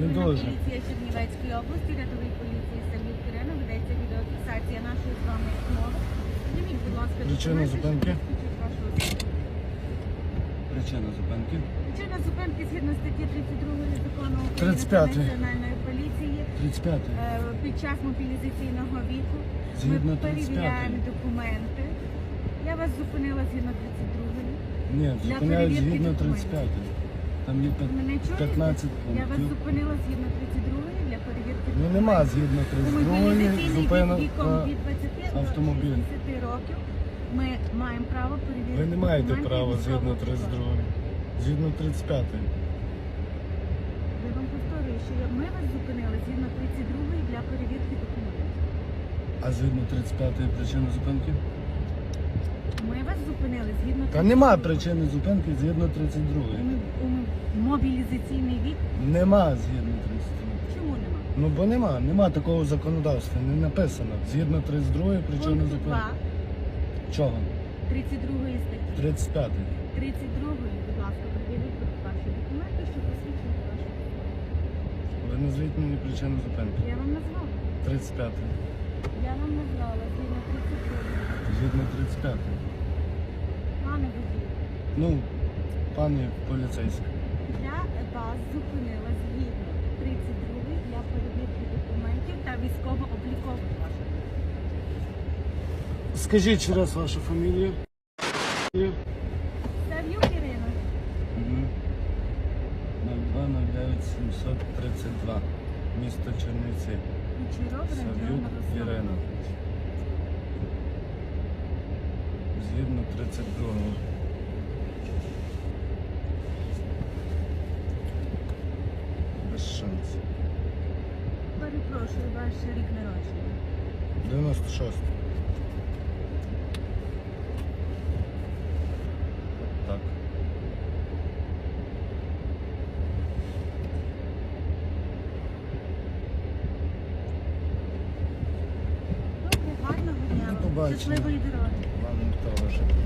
Не дуже. Поліція Чернівецької області, рядовий поліції Сергій Кирина, ведеться відеофіксація нашої з вами розмови. Зніміть, будь ласка, Причина зупинки? Причина зупинки. Причина зупинки згідно статті 32 закону України 35. про національної поліції 35. е, під час мобілізаційного віку Згідно ми перевіряємо документи. Я вас зупинила згідно 32 Ні, зупиняють перевірки згідно документів. 35. Там є п'ят- Мене чуєте? 15 Я вас пунктів. зупинила згідно 32 для перевірки Ну нема згідно У 32 мобілізаційний вік віком на від 20 до автомобіль. 60 років ми маємо право перевірити Ви не маєте документи права згідно військового 32. Згідно 35. Я вам повторюю, що я- ми вас зупинили згідно 32 для перевірки документів. А згідно 35 причини зупинки? Ми вас зупинили згідно Та нема 32. причини зупинки згідно 32. У м- у м- мобілізаційний вік. Нема згідно 32. Чому нема? Ну бо нема, нема такого законодавства, не написано. Згідно 32 причини Пункт 2. Чого? 32 статті. 35. 32, будь ласка, перевіріть ваші документи, що посвідчують вашу. Ви назвіть мені причину зупинки. Я вам назвала. 35. Я вам назвала згідно 32. Згідно 35. Пане водій, Ну, пані поліцейський. Вас зупинила згідно 32 для перевірки документів та військово-облікових ваших. Скажіть ще раз вашу фамілію. Сав'юк Ірина. Угу. 0209 732. Місто Чернівці. Кучеров Сав'юк Ірина. Згідно 32-го. Без шансів. Перепрошую, ваш рік народження. 96. Так. Добре, гарного дня. Вам. побачення. Щасливої дороги. Вам теж.